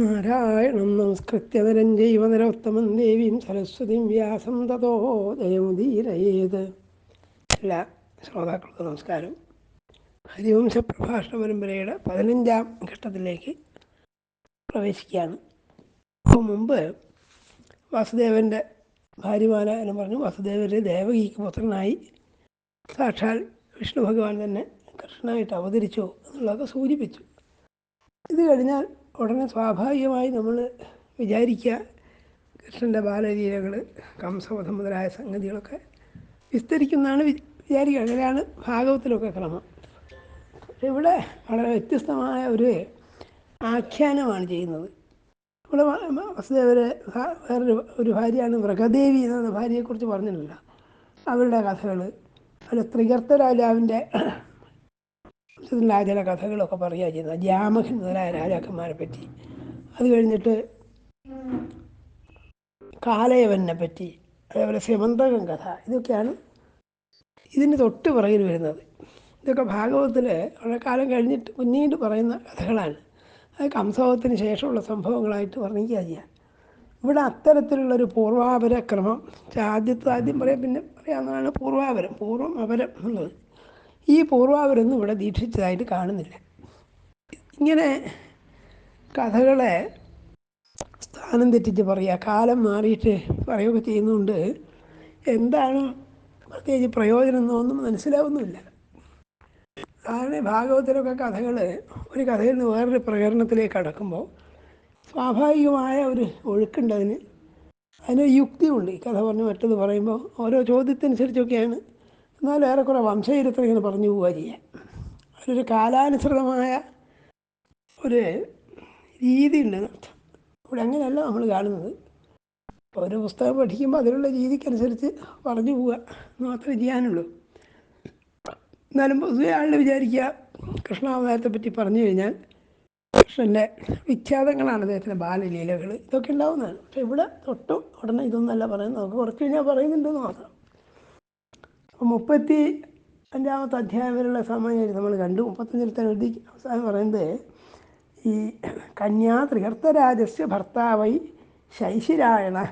നാരായണം നമസ്കൃത്യ നരം ജൈവ ദേവീം സരസ്വതിം വ്യാസം തതോ ദയമുദീരയേത് എല്ലാ ശ്രോതാക്കൾക്കും നമസ്കാരം. ഹരിവംശ പ്രഭാഷണ പരമ്പരയുടെ പതിനഞ്ചാം ഘട്ടത്തിലേക്ക് പ്രവേശിക്കുകയാണ്. അപ്പോൾ മുമ്പ് വാസുദേവന്റെ ഭാര്യമാല എന്ന് പറഞ്ഞു വാസുദേവന്റെ ദേവകിക്ക് പുത്രനായി. സാക്ഷാൽ വിഷ്ണു ഭഗവാൻ തന്നെ കൃഷ്ണനായിട്ട് അവതരിച്ചു എന്നുള്ളതൊക്കെ സൂചിപ്പിച്ചു. ഇത് കഴിഞ്ഞാൽ ഉടനെ സ്വാഭാവികമായി നമ്മൾ വിചാരിക്കുക കൃഷ്ണന്റെ ബാലലീലകൾ കംസവധം മുതലായ സംഗതികളൊക്കെ വിസ്തരിക്കുന്നതാണ് വിചാരിക്കുക. അങ്ങനെയാണ് ഭാഗവത്തിലൊക്കെ ക്രമം. ഇവിടെ വളരെ വ്യത്യസ്തമായ ഒരു ആഖ്യാനമാണ് ചെയ്യുന്നത്. ഇവിടെ വസുദേവരെ വേറൊരു ഒരു ഭാര്യയാണ് മൃഗദേവി എന്ന ഭാര്യയെക്കുറിച്ച് പറഞ്ഞിട്ടില്ല. അവരുടെ കഥകൾ അതിൽ ത്രികർത്ത രാജാവിന്റെ ചില കഥകളൊക്കെ പറയുക ചെയ്യുന്നത് ജാമഹൻ മുതലായ രാജാക്കന്മാരെ പറ്റി അത് കഴിഞ്ഞിട്ട് കാലയവനെ പറ്റി അതേപോലെ സെമന്തകം കഥ ഇതൊക്കെയാണ് ഇതിന് തൊട്ട് പുറകിൽ വരുന്നത്. ഇതൊക്കെ ഭാഗവതത്തിൽ വളരെ കാലം കഴിഞ്ഞിട്ട് പിന്നീട് പറയുന്ന കഥകളാണ്. അത് കംസവത്തിന് ശേഷമുള്ള സംഭവങ്ങളായിട്ട് വർണിക്കുക ചെയ്യുക ഇവിടെ അത്തരത്തിലുള്ളൊരു പൂർവാപര ക്രമം ആദ്യത്തെ ആദ്യം പറയാം പിന്നെ പറയാവുന്നതാണ് പൂർവാപരം പൂർവം അപരം എന്നുള്ളത്. ഈ പൂർവാപരൊന്നും ഇവിടെ ദീക്ഷിച്ചതായിട്ട് കാണുന്നില്ല. ഇങ്ങനെ കഥകളെ സ്ഥാനം തെറ്റിച്ച് പറയുക കാലം മാറിയിട്ട് പറയുകയൊക്കെ ചെയ്യുന്നുണ്ട് എന്താണ് പ്രത്യേകിച്ച് പ്രയോജനം എന്നൊന്നും മനസ്സിലാവുന്നുമില്ല സാധാരണ ഭാഗവത്തിലൊക്കെ കഥകൾ ഒരു കഥയിൽ നിന്ന് വേറൊരു പ്രകരണത്തിലേക്ക് കടക്കുമ്പോൾ സ്വാഭാവികമായ ഒരു ഒഴുക്കുണ്ടതിന് അതിന്. യുക്തിയുണ്ട് ഈ കഥ പറഞ്ഞ് മറ്റത് പറയുമ്പോൾ ഓരോ ചോദ്യത്തിനനുസരിച്ചൊക്കെയാണ് എന്നാലും ഏറെക്കുറെ വംശചരിത്രം ഇങ്ങനെ പറഞ്ഞു പോവുക ചെയ്യുക അതിലൊരു കാലാനുസൃതമായ ഒരു രീതി ഉണ്ടെന്ന് അർത്ഥം ഇവിടെ അങ്ങനെയല്ല നമ്മൾ കാണുന്നത്. ഒരു പുസ്തകം പഠിക്കുമ്പോൾ അതിലുള്ള രീതിക്കനുസരിച്ച് പറഞ്ഞു പോവുക മാത്രമേ ചെയ്യാനുള്ളൂ. എന്നാലും പൊതുവെ ആളുടെ വിചാരിക്കുക കൃഷ്ണാവതാരത്തെ പറ്റി പറഞ്ഞു കഴിഞ്ഞാൽ കൃഷ്ണന്റെ വിഖ്യാതങ്ങളാണ് അദ്ദേഹത്തിന്റെ ബാലലീലകൾ. ഇതൊക്കെ ഉണ്ടാവുന്നതാണ്. പക്ഷേ ഇവിടെ തൊട്ടും ഉടനെ ഇതൊന്നല്ല പറയുന്നത്. നമുക്ക് കുറച്ച് കഴിഞ്ഞാൽ പറയുന്നുണ്ടെന്ന് മാത്രം. മുപ്പത്തി അഞ്ചാമത്തെ അധ്യായം വരെയുള്ള സമയം നമ്മൾ കണ്ടു. മുപ്പത്തഞ്ചിലത്തെ എഴുതി അവസാനം പറയുന്നത് ഈ കന്യാ ത്രികർത്തരാജസ് ഭർത്താവൈ ശൈശിരായണ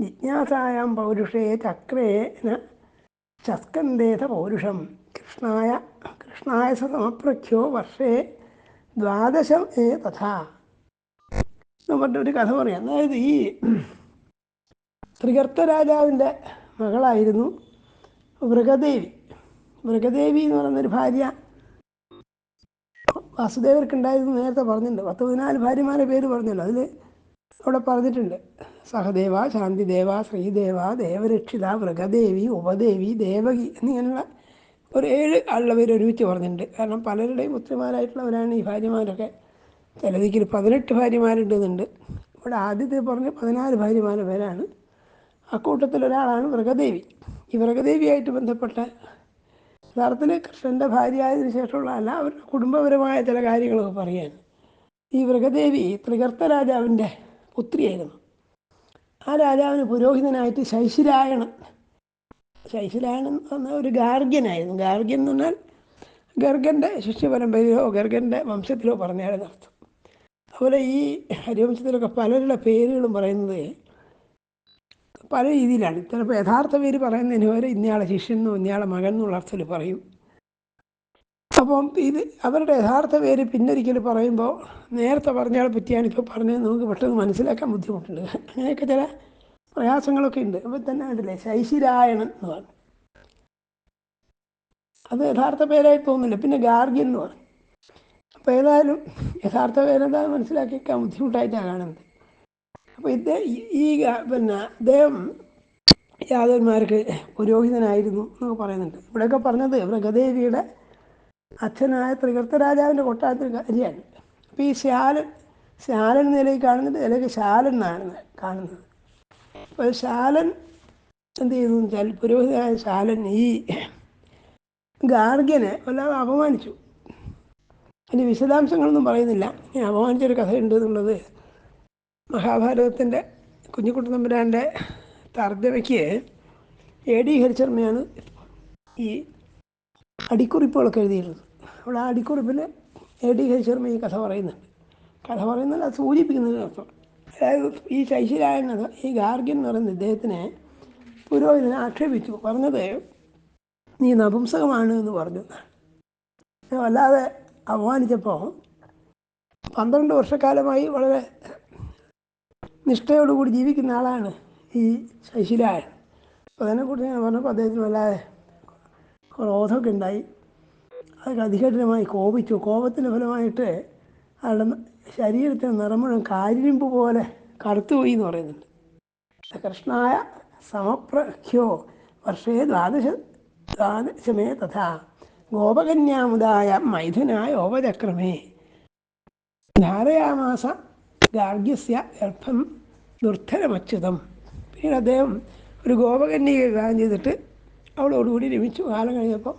ജിജ്ഞാസായാം പൗരുഷേ ചക്രേന ചസ്കന്ദേത പൗരുഷം. കൃഷ്ണായ കൃഷ്ണായ സമപ്രഖ്യോ വർഷേ ദ്വാദശം ഏ തഥാ. എന്ന് പറഞ്ഞ ഒരു കഥ പറയാം. അതായത് ഈ ത്രികർത്ത രാജാവിന്റെ മകളായിരുന്നു മൃഗദേവി. മൃഗദേവി എന്ന് പറയുന്നൊരു ഭാര്യ വാസുദേവർക്കുണ്ടായിരുന്നു നേരത്തെ പറഞ്ഞിട്ടുണ്ട്. പത്ത് പതിനാല് ഭാര്യമാരെ പേര് പറഞ്ഞല്ലോ. അതിൽ അവിടെ പറഞ്ഞിട്ടുണ്ട്. സഹദേവ ശാന്തിദേവ ശ്രീദേവ ദേവരക്ഷിത മൃഗദേവി ഉപദേവി ദേവകി എന്നിങ്ങനെയുള്ള ഒരു ഏഴ് ആളുടെ പേര് ഒരുമിച്ച് പറഞ്ഞിട്ടുണ്ട്. കാരണം പലരുടെയും പുത്രിമാരായിട്ടുള്ളവരാണ് ഈ ഭാര്യമാരൊക്കെ. ചിലതിക്കിൽ പതിനെട്ട് ഭാര്യമാരുണ്ടെന്നുണ്ട്. ഇവിടെ ആദ്യത്തെ പറഞ്ഞ പതിനാല് ഭാര്യമാരുടെ പേരാണ്. അക്കൂട്ടത്തിൽ ഒരാളാണ് മൃഗദേവി. ഈ മൃഗദേവിയായിട്ട് ബന്ധപ്പെട്ട യഥാർത്ഥത്തിൽ കൃഷ്ണന്റെ ഭാര്യയായതിനു ശേഷമുള്ള അല്ല അവരുടെ കുടുംബപരമായ ചില കാര്യങ്ങളൊക്കെ പറയാൻ. ഈ വൃഗദേവി ത്രികർത്ത രാജാവിന്റെ പുത്രിയായിരുന്നു. ആ രാജാവിന് പുരോഹിതനായിട്ട് ശൈശിരായണൻ. ശൈശിരായണൻ എന്ന് ഒരു ഗാർഗ്യനായിരുന്നു. ഗാർഗ്യൻ എന്ന് പറഞ്ഞാൽ ഗർഗന്റെ ശിഷ്യപരമ്പരയോ ഗർഗന്റെ വംശത്തിലോ പറഞ്ഞാലും അർത്ഥം അതുപോലെ ഈ ഹരിവംശത്തിലൊക്കെ പലരുടെ പേരുകളും പറയുന്നത് പല രീതിയിലാണ്. ചിലപ്പോൾ യഥാർത്ഥ പേര് പറയുന്നതിന് വരെ ഇന്നയാളെ ശിഷ്യൻ ഇന്നയാളെ മകൻ എന്നുള്ള അർത്ഥത്തിൽ പറയും. അപ്പം ഇത് അവരുടെ യഥാർത്ഥ പേര് പിന്നൊരിക്കൽ പറയുമ്പോൾ നേരത്തെ പറഞ്ഞയാളെ പറ്റിയാണ് ഇപ്പോൾ പറഞ്ഞത്. നമുക്ക് പെട്ടെന്ന് മനസ്സിലാക്കാൻ ബുദ്ധിമുട്ടുണ്ട്. അങ്ങനെയൊക്കെ ചില പ്രയാസങ്ങളൊക്കെ ഉണ്ട്. അപ്പോൾ തന്നെ ഉണ്ടല്ലേ ശൈശിരായണൻ എന്ന് പറഞ്ഞു. അത് യഥാർത്ഥ പേരായി തോന്നുന്നില്ല. പിന്നെ ഗാർഗ്യൻ എന്ന് പറഞ്ഞു. അപ്പോൾ ഏതായാലും യഥാർത്ഥ പേരെന്താ മനസ്സിലാക്കിയേക്കാൻ ബുദ്ധിമുട്ടായിട്ടാണ് കാണുന്നത്. അപ്പോൾ ഇത് ഈ- പിന്നെ അദ്ദേഹം യാദവന്മാർക്ക് പുരോഹിതനായിരുന്നു എന്നൊക്കെ പറയുന്നുണ്ട്. ഇവിടെയൊക്കെ പറഞ്ഞത് മൃഗദേവിയുടെ അച്ഛനായ ത്രികർത്ത രാജാവിന്റെ കൊട്ടാരത്തിൽ കാര്യമാണ്. അപ്പോൾ ഈ ശാലൻ ശാലൻ നിലയിൽ കാണുന്നത് അല്ലെങ്കിൽ ശാലൻ എന്നാണ് കാണുന്നത്. അപ്പോൾ ശാലൻ എന്ത് ചെയ്തു വെച്ചാൽ പുരോഹിതനായ ശാലൻ ഈ ഗാർഗ്യനെ വല്ലാതെ അപമാനിച്ചു. അതിന്റെ വിശദാംശങ്ങളൊന്നും പറയുന്നില്ല. അപമാനിച്ചൊരു കഥയുണ്ട് എന്നുള്ളത് മഹാഭാരതത്തിന്റെ കുഞ്ഞിക്കുട്ടൻ തമ്പുരാന്റെ തർജമയ്ക്ക് എ ഡി ഹരിശർമ്മയാണ് ഈ അടിക്കുറിപ്പുകളൊക്കെ എഴുതിയിരുന്നത് അവിടെ ആ അടിക്കുറിപ്പിൽ എ ഡി ഹരിശർമ്മ ഈ കഥ പറയുന്നുണ്ട്. കഥ പറയുന്നത് അത് സൂചിപ്പിക്കുന്നതിന് അർത്ഥം അതായത് ഈ ശൈശിരായൻ ഈ ഗാർഗ്യൻ എന്ന് പറയുന്ന ഇദ്ദേഹത്തിനെ പുരോഹിതനെ ആക്ഷേപിച്ചു. പറഞ്ഞത് നീ നപുംസകമാണ് എന്ന് പറഞ്ഞു. വല്ലാതെ അപമാനിച്ചപ്പോൾ പന്ത്രണ്ട് വർഷക്കാലമായി വളരെ നിഷ്ഠയോടുകൂടി ജീവിക്കുന്ന ആളാണ് ഈ ശശിരായൻ അപ്പോൾ അതിനെക്കുറിച്ച് ഞാൻ പറഞ്ഞപ്പോൾ അദ്ദേഹത്തിന് വല്ലാതെ ക്രോധമൊക്കെ ഉണ്ടായി. അതൊക്കെ അധികഠിനമായി കോപിച്ചു. കോപത്തിന്റെ ഫലമായിട്ട് അയാളുടെ ശരീരത്തിന് നിറമുഴം കാരിരുമ്പ് പോലെ കറുത്തുപോയി എന്ന് പറയുന്നുണ്ട്. കൃഷ്ണായ സമപ്രഖ്യോ വർഷേ ദ്വാദശ ദ്വാദശമേ തഥാ ഗോപകന്യാമുദായ മൈഥുനായ ഓപചക്രമേ ധാരയാമാസ ഗാർഗ്യസ്യ ഗർഭം ദുർധരമച്യുതം പിന്നീട് അദ്ദേഹം ഒരു ഗോപകന്യക വിവാഹം ചെയ്തിട്ട് അവളോടുകൂടി രമിച്ചു. കാലം കഴിഞ്ഞപ്പോൾ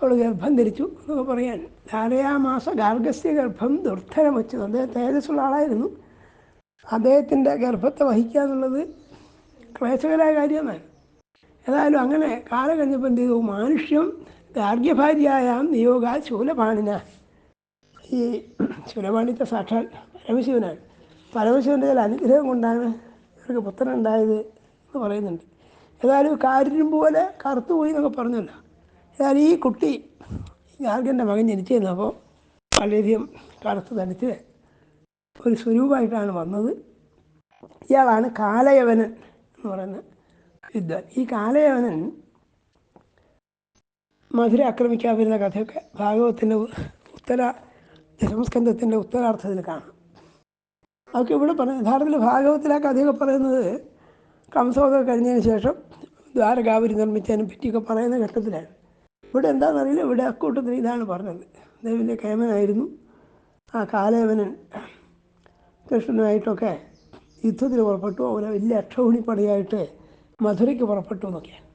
അവൾ ഗർഭം ധരിച്ചു എന്നൊക്കെ പറയാൻ. ധാരയാമാസ ഗാർഗസ്യ ഗർഭം ദുർധരമച്യുതം അദ്ദേഹം തേജസ്സുള്ള ആളായിരുന്നു. അദ്ദേഹത്തിന്റെ ഗർഭത്തെ വഹിക്കുക എന്നുള്ളത് ക്ലേശകരായ കാര്യമാണ്. ഏതായാലും അങ്ങനെ കാലം കഴിഞ്ഞപ്പോൾ എന്ത് ചെയ്തു? മാനുഷ്യം ഗാർഗ്യഭാര്യയായ നിയോഗ ശൂലപാണിന. ഈ ശൂലപാണിത്തെ സാക്ഷാൽ പരമശിവനാണ്. പരമശിവന്റെ ചില അനുഗ്രഹം കൊണ്ടാണ് ഇവർക്ക് പുത്രനുണ്ടായത് എന്ന് പറയുന്നുണ്ട്. ഏതായാലും കാര്യം പോലെ കറുത്തുപോയി എന്നൊക്കെ പറഞ്ഞല്ലോ. ഏതായാലും ഈ കുട്ടി ഗാർഗന്റെ മകൻ ജനിച്ചു കഴിഞ്ഞപ്പോൾ വളരെയധികം കറുത്ത് തനിച്ച് ഒരു സ്വരൂപമായിട്ടാണ് വന്നത്. ഇയാളാണ് കാലയവനൻ എന്ന് പറയുന്ന വിദ്വാൻ. ഈ കാലയവനൻ മധുര ആക്രമിക്കാൻ വരുന്ന കഥയൊക്കെ ഭാഗവത്തിന്റെ ഉത്തര ദശമസ്കന്ധത്തിന്റെ ഉത്തരാർത്ഥത്തിൽ കാണാം. അതൊക്കെ ഇവിടെ പറഞ്ഞു യഥാർത്ഥത്തിൽ ഭാഗവത്തിലെ അധികം പറയുന്നത് കംസമൊക്കെ കഴിഞ്ഞതിന് ശേഷം ദ്വാരകാപുരി നിർമ്മിച്ചതിനെ പറ്റിയൊക്കെ പറയുന്ന ഘട്ടത്തിലാണ്. ഇവിടെ എന്താണെന്നറിയില്ല ഇവിടെ അക്കൂട്ടത്തിൽ ഇതാണ് പറഞ്ഞത്. ദേവിന്റെ കേമനായിരുന്നു. ആ കാലേവനൻ കൃഷ്ണനുമായിട്ടൊക്കെ യുദ്ധത്തിൽ പുറപ്പെട്ടു. അവനെ വലിയ അക്ഷൗണിപ്പടയായിട്ട് മധുരയ്ക്ക് പുറപ്പെട്ടു എന്നൊക്കെയാണ്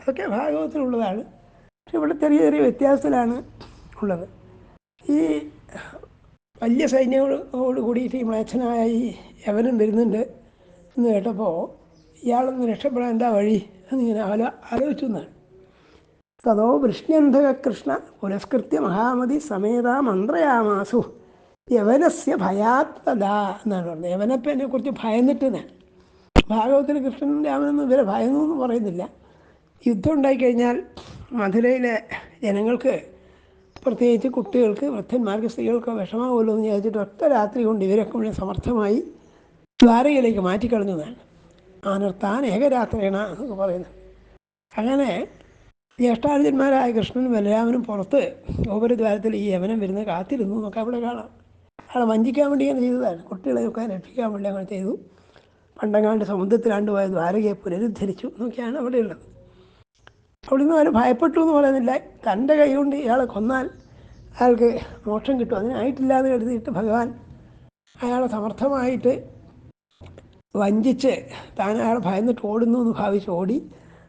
അതൊക്കെ ഭാഗവത്തിലുള്ളതാണ് പക്ഷെ ഇവിടെ ചെറിയ ചെറിയ വ്യത്യാസത്തിലാണ് ഉള്ളത്. ഈ വലിയ സൈന്യങ്ങളോട് കൂടിയിട്ട് ഈ മ്ലേച്ഛനായ ഈ യവനം വരുന്നുണ്ട് എന്ന് കേട്ടപ്പോൾ ഇയാളൊന്ന് രക്ഷപ്പെടാൻ എന്താ വഴി എന്നിങ്ങനെ ആലോ ആലോചിച്ചു എന്നാണ്. തതോ വൃഷ്ണ്യന്ധക കൃഷ്ണ പുരസ്കൃത്യ മഹാമതി സമേത മന്ത്രയാമാസു യവനസ്യ ഭയാത്തത എന്നാണ് പറഞ്ഞത്. യവനപ്പനെ കുറിച്ച് ഭയന്നിട്ട് എന്നാണ് ഭാഗവത്തിൽ കൃഷ്ണൻ രാമനൊന്നും ഇവരെ ഭയന്നു എന്ന് പറയുന്നില്ല. യുദ്ധം ഉണ്ടായിക്കഴിഞ്ഞാൽ മധുരയിലെ ജനങ്ങൾക്ക് പ്രത്യേകിച്ച് കുട്ടികൾക്ക് വൃദ്ധന്മാർക്ക് സ്ത്രീകൾക്ക് വിഷമാവുമല്ലോ എന്ന് വിചാരിച്ചിട്ട് ഒറ്റ രാത്രി കൊണ്ട് ഇവരൊക്കെ മുഴുവൻ സമർത്ഥമായി ദ്വാരകയിലേക്ക് മാറ്റിക്കളഞ്ഞതാണ്. ആനർത്താൻ ഏകരാത്രേണ എന്നൊക്കെ പറയുന്നത്. അങ്ങനെ ജ്യേഷ്ഠാർജന്മാരായ കൃഷ്ണനും ബലരാമനും പുറത്ത് ഗോപുരദ്വാരത്തിൽ ഈ യവനം വരുന്ന കാത്തിരുന്നു എന്നൊക്കെ അവിടെ കാണാം. അയാളെ വഞ്ചിക്കാൻ വേണ്ടി അങ്ങനെ ചെയ്തതാണ്. കുട്ടികളെയൊക്കെ രക്ഷിക്കാൻ വേണ്ടി അങ്ങനെ ചെയ്തു. പണ്ടങ്ങാണ്ട് സമുദ്രത്തിലാണ്ട് പോയ ദ്വാരകയെ പുനരുദ്ധരിച്ചു എന്നൊക്കെയാണ് അവിടെയുള്ളത്. അവിടുന്ന് അവർ ഭയപ്പെട്ടു എന്ന് പറയുന്നില്ല. തന്റെ കൈ കൊണ്ട് ഇയാളെ കൊന്നാൽ അയാൾക്ക് മോക്ഷം കിട്ടും. അതിനായിട്ടില്ല എന്ന് കരുതിയിട്ട് ഭഗവാൻ അയാളെ സമർത്ഥമായിട്ട് വഞ്ചിച്ച് താൻ അയാളെ ഭയന്നിട്ട് ഓടുന്നു എന്ന് ഭാവിച്ച് ഓടി.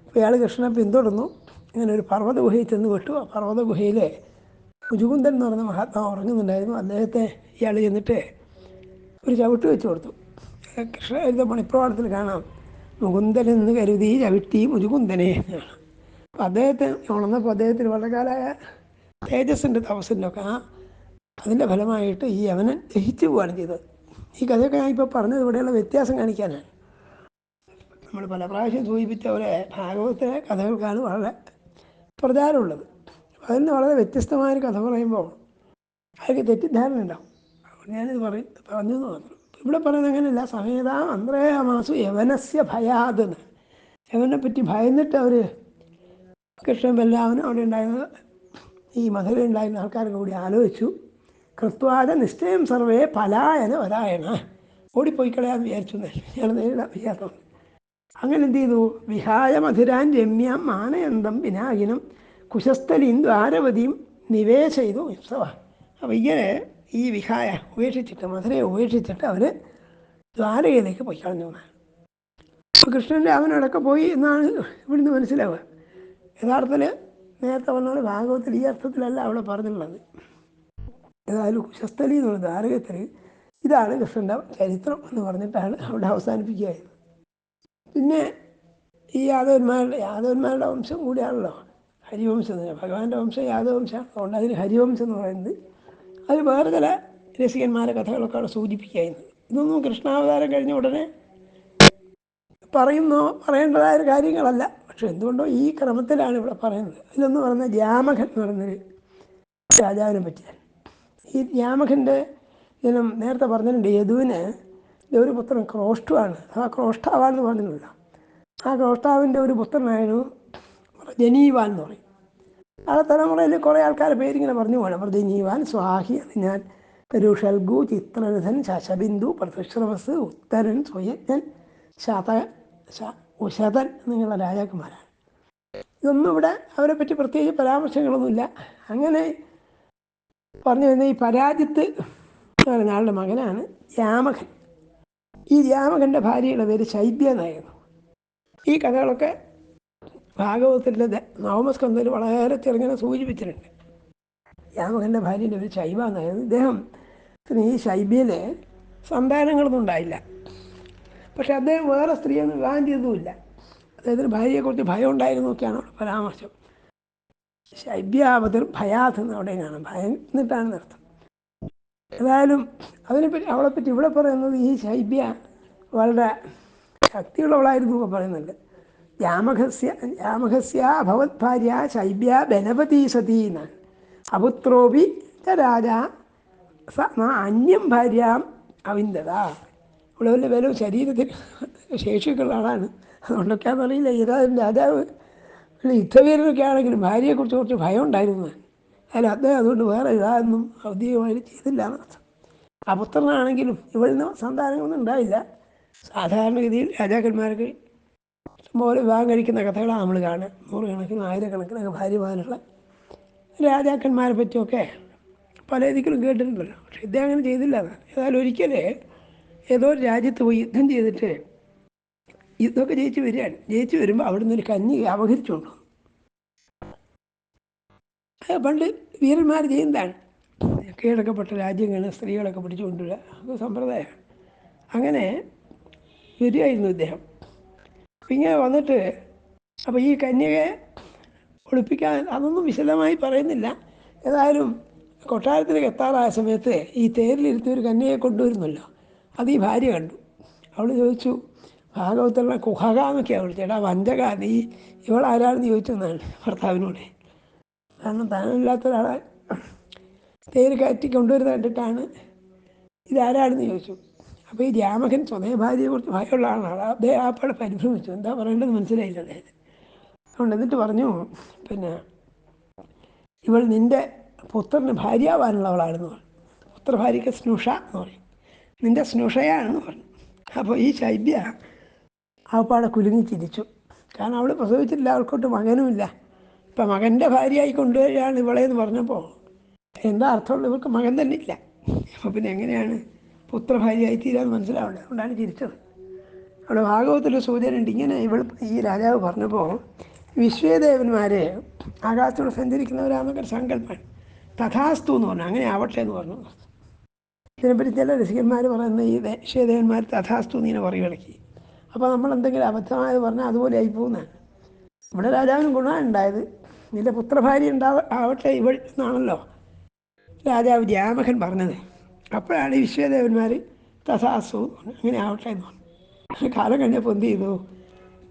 അപ്പോൾ ഇയാൾ കൃഷ്ണനെ പിന്തുടർന്നു. ഇങ്ങനെ ഒരു പർവത ഗുഹയിൽ ചെന്ന് വിട്ടു ആ പർവത ഗുഹയിൽ മുജുകുന്ദൻ എന്ന് പറയുന്ന മഹാത്മാ ഉറങ്ങുന്നുണ്ടായിരുന്നു. അദ്ദേഹത്തെ ഇയാൾ ചെന്നിട്ട് ഒരു ചവിട്ട് വെച്ച് കൊടുത്തു. കൃഷ്ണ മണിപ്രവാളത്തിൽ കാണാം. മുകുന്ദൻ എന്ന് കരുതി ചവിട്ടി മുജുകുന്ദനെ എന്നാണ്. അപ്പം അദ്ദേഹത്തെ ഉണർന്നപ്പോൾ അദ്ദേഹത്തിന് വളരെ കാലമായ തേജസ്സിന്റെ തപസ്സിന്റെയൊക്കെ ആ അതിന്റെ ഫലമായിട്ട് ഈ യവനൻ ദഹിച്ചു പോവുകയാണ് ചെയ്തത്. ഈ കഥയൊക്കെ ഞാൻ ഇപ്പോൾ പറഞ്ഞത് ഇവിടെയുള്ള വ്യത്യാസം കാണിക്കാനാണ്. നമ്മൾ പല പ്രാവശ്യം സൂചിപ്പിച്ച പോലെ ഭാഗവത്തിലെ കഥകൾക്കാണ് വളരെ പ്രചാരമുള്ളത്. അതിൽ നിന്ന് വളരെ വ്യത്യസ്തമായൊരു കഥ പറയുമ്പോൾ അതൊക്കെ തെറ്റിദ്ധാരണ ഉണ്ടാവും. അതുകൊണ്ട് ഞാനിത് പറയും പറഞ്ഞു എന്ന് മാത്രം. ഇവിടെ പറയുന്നത് അങ്ങനെയല്ല. സമേത അന്ത്രയാമാസു യവനസ്യ ഭയാതെന്ന് യവനെ പറ്റി ഭയന്നിട്ട് അവർ കൃഷ്ണൻ ബല്ലാവനും അവിടെ ഉണ്ടായിരുന്ന ഈ മധുര ഉണ്ടായിരുന്ന ആൾക്കാരൊക്കെ കൂടി ആലോചിച്ചു. കൃത്വാദ നിശ്ചയം സർവേ പലായന വരായണ. ഓടിപ്പോയി കളയാന്ന് വിചാരിച്ചു. ഞങ്ങൾ നേരിടാൻ വയ്യാത്തത് അങ്ങനെ എന്ത് ചെയ്തു? വിഹായ മധുരാൻ രമ്യാം മാനയന്തം വിനാകിനം കുശസ്ഥലീം ദ്വാരവതിയും നിവേശ ചെയ്തു ഉത്സവ അപ്പോൾ ഇങ്ങനെ ഈ വിഹായ ഉപേക്ഷിച്ചിട്ട് മധുരയെ ഉപേക്ഷിച്ചിട്ട് അവർ ദ്വാരകയിലേക്ക് പോയി കളഞ്ഞു അപ്പോൾ കൃഷ്ണൻ രാമനോടൊക്കെ പോയി എന്നാണ് ഇവിടുന്ന് മനസ്സിലാവുക. യഥാർത്ഥത്തിൽ നേരത്തെ പറഞ്ഞ പോലെ ഭാഗവത്തിൽ ഈ അർത്ഥത്തിലല്ല അവിടെ പറഞ്ഞിട്ടുള്ളത്. ഏതായാലും കുശസ്ഥലി എന്നുള്ള ധാരകത്തിൽ ഇതാണ് കൃഷ്ണന്റെ ചരിത്രം എന്ന് പറഞ്ഞിട്ടാണ് അവിടെ അവസാനിപ്പിക്കുകയായത്. പിന്നെ ഈ യാദവന്മാരുടെ യാദവന്മാരുടെ വംശം കൂടിയാണല്ലോ ഹരിവംശം എന്ന് ഭഗവാന്റെ വംശം യാദവംശമാണ് അതുകൊണ്ട് അതിന് ഹരിവംശം എന്ന് പറയുന്നത് അതിൽ വേറെ ചില രസികന്മാരെ കഥകളൊക്കെ അവിടെ സൂചിപ്പിക്കുകയായിരുന്നു ഇതൊന്നും കൃഷ്ണാവതാരം കഴിഞ്ഞ ഉടനെ പറയുന്നോ പറയേണ്ടതായ കാര്യങ്ങളല്ല. പക്ഷെ എന്തുകൊണ്ടോ ഈ ക്രമത്തിലാണ് ഇവിടെ പറയുന്നത്. ഇതെന്ന് പറഞ്ഞ ജാമകൻ എന്ന് പറയുന്നൊരു രാജാവിനെ പറ്റിയാണ്. ഈ ജാമകന്റെ ജനം നേരത്തെ പറഞ്ഞിട്ടുണ്ട് യദുവിന് ഒരു പുത്രൻ ക്രോഷ്ടുവാണ്. ആ ക്രോഷ്ടാവാണെന്ന് പറഞ്ഞിട്ടുണ്ടല്ലോ. ആ ക്രോഷ്ടാവിന്റെ ഒരു പുത്രനായിരുന്നു ജനീവാൻ എന്ന് പറയും. ആ തലമുറയിൽ കുറേ ആൾക്കാരെ പേരിങ്ങനെ പറഞ്ഞു പോകണം ജനീവാൻ സ്വാഹി ഞാൻ രുഷൽഗു ചിത്രരഥൻ ശശബിന്ദു പ്രതിശ്രവസ് ഉത്തരൻ സ്വയജ്ഞൻ ശ- ഉശതൻ എന്നുള്ള രാജാക്കന്മാരാണ്. ഇതൊന്നും ഇവിടെ അവരെ പറ്റി പ്രത്യേകിച്ച് പരാമർശങ്ങളൊന്നുമില്ല. അങ്ങനെ പറഞ്ഞു വരുന്ന ഈ പരാജിത്ത് എന്ന് പറയുന്ന ആളുടെ മകനാണ് രാമകൻ ഈ രാമകന്റെ ഭാര്യയുടെ പേര് ശൈദ്യ എന്നായിരുന്നു. ഈ കഥകളൊക്കെ ഭാഗവതത്തിന്റെ നവമസ്കന്ധയിൽ വളരെ ചെറുങ്ങനെ സൂചിപ്പിച്ചിട്ടുണ്ട്. രാമകന്റെ ഭാര്യയുടെ പേര് ശൈബ എന്നായിരുന്നു. ഇദ്ദേഹം ഈ ശൈബ്യയിൽ സന്താനങ്ങളൊന്നും ഉണ്ടായില്ല. പക്ഷെ അദ്ദേഹം വേറെ സ്ത്രീയൊന്നും വിവാഹം ചെയ്തതുമില്ല അദ്ദേഹത്തിന് ഭാര്യയെക്കുറിച്ച് ഭയം ഉണ്ടായിരുന്നു ഒക്കെയാണ് പരാമർശം. ശൈബ്യാപതിർ ഭയാത് എന്ന് അവിടെ കാണാം. ഭയം എന്നിട്ടാണ് അർത്ഥം ഏതായാലും അതിനെപ്പറ്റി അവളെപ്പറ്റി ഇവിടെ പറയുന്നത് ഈ ശൈബ്യ വളരെ ശക്തിയുള്ളവളായിരുന്നു ഒക്കെ പറയുന്നുണ്ട്. യാമഹസ്യ യാമഹസ്യ ഭവത് ഭാര്യ ശൈബ്യ ബനപതി സതി എന്നാണ്. അപുത്രോപി രാജ സ അന്യം ഭാര്യ അവിന്ദത. വലിയ ബലവും ശരീരത്തിൽ ശേഷിയൊക്കെയുള്ള ആളാണ്. അതുകൊണ്ടൊക്കെയാണെന്ന് അറിയില്ല ഏതായാലും രാജാവ് യുദ്ധവീരനൊക്കെ ആണെങ്കിലും ഭാര്യയെക്കുറിച്ച് കുറച്ച് ഭയം ഉണ്ടായിരുന്നു. അല്ല അദ്ദേഹം അതുകൊണ്ട് വേറെ ഇതാതൊന്നും ഔദ്യോഗികമായിട്ട് ചെയ്തില്ല എന്നർത്ഥം അപുത്രനാണെങ്കിലും ഇവിടെ നിന്ന് സന്താനങ്ങളൊന്നും ഉണ്ടായില്ല. സാധാരണഗതിയിൽ രാജാക്കന്മാർക്ക് ഇഷ്ടംപോലെ വിവാഹം കഴിക്കുന്ന കഥകളാണ് നമ്മൾ കാണുക. നൂറുകണക്കിനും ആയിരക്കണക്കിനൊക്കെ ഭാര്യമാരുള്ള രാജാക്കന്മാരെ പറ്റിയൊക്കെ പല രീതിക്കും കേട്ടിട്ടുണ്ടല്ലോ പക്ഷെ ഇദ്ദേഹം അങ്ങനെ ചെയ്തില്ല. ഏതായാലും ഒരിക്കലേ ഏതോ ഒരു രാജ്യത്ത് പോയി യുദ്ധം ചെയ്തിട്ട് യുദ്ധമൊക്കെ ജയിച്ചു വരികയാണ്. ജയിച്ചു വരുമ്പോൾ അവിടുന്ന് ഒരു കഞ്ഞി അപഹരിച്ചുകൊണ്ടു അത് പണ്ട് വീരന്മാർ ചെയ്യുന്നതാണ്. കീഴടക്കപ്പെട്ട രാജ്യങ്ങൾ സ്ത്രീകളൊക്കെ പിടിച്ചു കൊണ്ടുവരിക അത് സമ്പ്രദായമാണ്. അങ്ങനെ വരികയായിരുന്നു ഇദ്ദേഹം. അപ്പം ഇങ്ങനെ വന്നിട്ട് അപ്പോൾ ഈ കന്യകയെ ഒളിപ്പിക്കാൻ അതൊന്നും വിശദമായി പറയുന്നില്ല. ഏതായാലും കൊട്ടാരത്തിലേക്ക് എത്താറായ സമയത്ത് ഈ തേരിലിരുത്തി ഒരു കന്യകയെ കൊണ്ടുവരുന്നല്ലോ. അത് ഈ ഭാര്യ കണ്ടു. അവൾ ചോദിച്ചു ഭാഗവത്തുള്ള കുഹക എന്നൊക്കെയാണ് വിളിച്ചത്. വഞ്ചക. നീ ഇവളാരാണെന്ന് ചോദിച്ചെന്നാണ് ഭർത്താവിനോട്. കാരണം താനില്ലാത്ത ഒരാളെ തേര് കയറ്റി കൊണ്ടുവരുന്നത് കണ്ടിട്ടാണ് ഇതാരാണെന്ന് ചോദിച്ചു. അപ്പോൾ ഈ രാമകൻ സ്വതേ ഭാര്യയെക്കുറിച്ച് ഭയമുള്ള ആളാണ്. അദ്ദേഹം ആപ്പാടെ പരിഭ്രമിച്ചു. എന്താ പറയേണ്ടത് മനസ്സിലായില്ല അദ്ദേഹത്തിന് അതുകൊണ്ട് എന്നിട്ട് പറഞ്ഞു പിന്നെ ഇവൾ നിന്റെ പുത്രന് ഭാര്യയാവാനുള്ളവളാണെന്ന് പറഞ്ഞു. പുത്രഭാര്യയ്ക്ക് സ്നുഷ എന്ന് പറയും. നിന്റെ സ്നുഷയാണെന്ന് പറഞ്ഞു. അപ്പോൾ ഈ ശൈബ്യ അവപ്പാടെ കുലുങ്ങി ചിരിച്ചു. കാരണം അവൾ പ്രസവിച്ചില്ല അവൾക്കൊട്ട് മകനുമില്ല. ഇപ്പം മകന്റെ ഭാര്യയായി കൊണ്ടുവരികയാണ് ഇവളെ എന്ന് പറഞ്ഞപ്പോൾ എന്താ അർത്ഥമുള്ള ഇവർക്ക് മകൻ തന്നെ ഇല്ല. അപ്പോൾ പിന്നെ എങ്ങനെയാണ് പുത്രഭാര്യയായി തീരാന്ന് മനസ്സിലാവണ്ടേ? അതുകൊണ്ടാണ് ചിരിച്ചത്. അവിടെ ഭാഗവത്തിൽ സൂചനയുണ്ട്. ഇങ്ങനെ ഇവൾ ഈ രാജാവ് പറഞ്ഞപ്പോൾ വിശ്വേദേവന്മാരെ ആകാശത്തോടെ സഞ്ചരിക്കുന്നവരാണെന്നൊക്കെ സങ്കല്പമാണ്. തഥാസ്തു എന്ന് പറഞ്ഞു. അങ്ങനെ ആവട്ടെ എന്ന് പറഞ്ഞു. ഇതിനെപ്പറ്റി ചില രസികന്മാർ പറയുന്ന ഈ വിശ്വദേവന്മാർ തഥാസ്തു എന്നിങ്ങനെ പറയും ഇടയ്ക്ക്. അപ്പോൾ നമ്മൾ എന്തെങ്കിലും അബദ്ധമായത് പറഞ്ഞാൽ അതുപോലെ ആയി പോകുന്നതാണ് ഇവിടെ രാജാവിന് ഗുണമാണ് ഉണ്ടായത്. നിന്റെ പുത്രഭാര്യ ഉണ്ടാവ ആവട്ടെ ഇവൾ എന്നാണല്ലോ രാജാവ് ജാമകൻ പറഞ്ഞത്. അപ്പോഴാണ് ഈ വിശ്വദേവന്മാർ തഥാസു. അങ്ങനെ ആവട്ടെ എന്ന് പറഞ്ഞു കാലം കഴിഞ്ഞപ്പോൾ എന്ത് ചെയ്തു?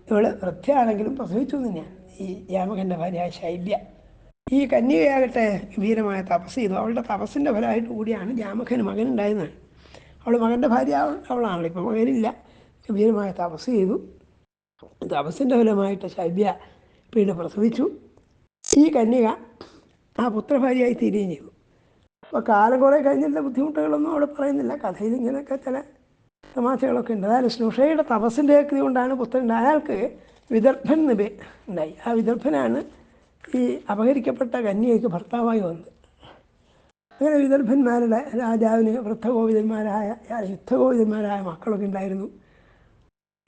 ഇവൾ വൃത്തിയാണെങ്കിലും പ്രസവിച്ചു തന്നെയാണ് ഈ ജാമകന്റെ ഭാര്യ ശൈബ്യ ഈ കന്യകയാകട്ടെ ഗംഭീരമായ തപസ് ചെയ്തു. അവളുടെ തപസ്സിന്റെ ഫലമായിട്ട് കൂടിയാണ് ജാമകന് മകനുണ്ടായിരുന്നത്. അവൾ മകന്റെ ഭാര്യ അവളാണല്ലോ. ഇപ്പോൾ മകനില്ല. ഗംഭീരമായ തപസ് ചെയ്തു. തപസ്സിന്റെ ഫലമായിട്ട് ശൈബ്യ പിന്നെ പ്രസവിച്ചു. ഈ കന്യക ആ പുത്രഭാര്യയായി തീരുകയും ചെയ്തു. അപ്പോൾ കാലം കുറേ കഴിഞ്ഞിട്ടുള്ള ബുദ്ധിമുട്ടുകളൊന്നും അവിടെ പറയുന്നില്ല. കഥയിൽ ഇങ്ങനെയൊക്കെ ചില തമാശകളൊക്കെ ഉണ്ട്. അതായത് സ്നുഷയുടെ തപസ്സിന്റെ കൃതി കൊണ്ടാണ് പുത്രൻ അയാൾക്ക് വിദർഭൻ എന്ന് ഉണ്ടായി. ആ വിദർഭനാണ് ഈ അപഹരിക്കപ്പെട്ട കന്യയ്ക്ക് ഭർത്താവായി വന്നത് അങ്ങനെ വിദർഭന്മാരുടെ രാജാവിന് വൃദ്ധഗോവിതന്മാരായ യുദ്ധഗോവിതന്മാരായ മക്കളൊക്കെ ഉണ്ടായിരുന്നു.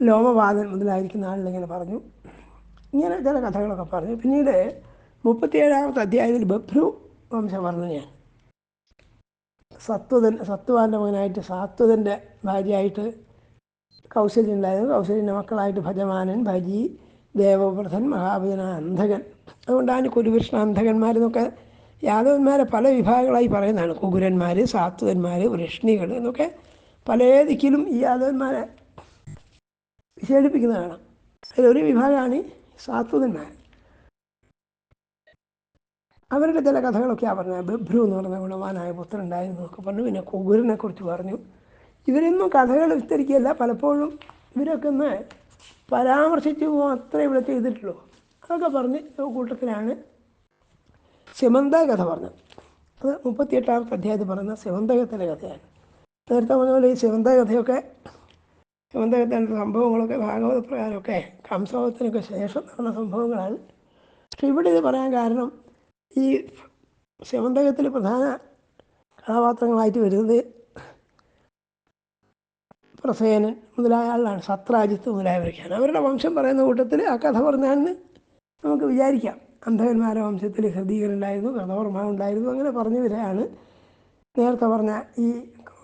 ലോമവാദൻ മുതലായിരിക്കുന്ന ആളിലിങ്ങനെ പറഞ്ഞു. ഇങ്ങനെ ചില കഥകളൊക്കെ പറഞ്ഞു. പിന്നീട് മുപ്പത്തിയേഴാമത്തെ അധ്യായത്തിൽ ബഭ്രു വംശവർണനയാണ് സത്വതൻ സത്വാന്റെ മകനായിട്ട് സാത്വതന്റെ ഭാര്യയായിട്ട് കൗശല്യുണ്ടായിരുന്നു കൗശല്യന്റെ മക്കളായിട്ട് ഭജമാനൻ ഭജി ദേവവ്രതൻ മഹാഭജന അന്ധകൻ അതുകൊണ്ടാണ് കുരുകൃഷ്ണ അന്ധകന്മാരെന്നൊക്കെ യാദവന്മാരെ പല വിഭാഗങ്ങളായി പറയുന്നതാണ്. കുകുരന്മാർ സാത്വന്മാർ വൃഷ്ണികൾ എന്നൊക്കെ പല ദിക്കിലും ഈ യാദവന്മാരെ വിശേഷിപ്പിക്കുന്നത് കാണാം അതിലൊരു വിഭാഗമാണ് സാത്വന്മാർ അവരുടെ ചില കഥകളൊക്കെയാണ് പറഞ്ഞത്. ബഭ്രു എന്ന് പറഞ്ഞ ഗുണവാനായ പുത്രൻ ഉണ്ടായിരുന്നു എന്നൊക്കെ പറഞ്ഞു. പിന്നെ കുകുരനെ കുറിച്ച് പറഞ്ഞു. ഇവരൊന്നും കഥകൾ വിസ്തരിക്കുകയല്ല. പലപ്പോഴും ഇവരൊക്കെ ഒന്ന് പരാമർശിച്ച് മാത്രമേ ഇവിടെ ചെയ്തിട്ടുള്ളൂ. അതൊക്കെ പറഞ്ഞ് കൂട്ടത്തിലാണ് സിമന്ത കഥ പറഞ്ഞത്. അത് മുപ്പത്തിയെട്ടാമത്തെ അധ്യായത്തിൽ പറയുന്ന സിമന്തകത്തിന്റെ കഥയാണ്. നേരത്തെ പറഞ്ഞ പോലെ ഈ സിമന്ത കഥയൊക്കെ സിമന്തകത്തിന്റെ സംഭവങ്ങളൊക്കെ ഭാഗവത പ്രകാരമൊക്കെ കംസവത്തിനൊക്കെ ശേഷം നടന്ന സംഭവങ്ങളാണ്. പക്ഷെ ഇവിടെ ഇത് പറയാൻ കാരണം ഈ സിമന്തകത്തിൽ പ്രധാന കഥാപാത്രങ്ങളായിട്ട് വരുന്നത് പ്രസേനൻ മുതലായ ആളാണ് സത്രാജിത്ത് മുതലായവരൊക്കെയാണ്. അവരുടെ വംശം പറയുന്ന കൂട്ടത്തിൽ ആ കഥ പറഞ്ഞാന്ന് നമുക്ക് വിചാരിക്കാം. അന്ധകന്മാരുടെ വംശത്തിൽ ഹൃദീകരുണ്ടായിരുന്നു കഥോർമ ഉണ്ടായിരുന്നു അങ്ങനെ പറഞ്ഞവരെയാണ് നേരത്തെ പറഞ്ഞ ഈ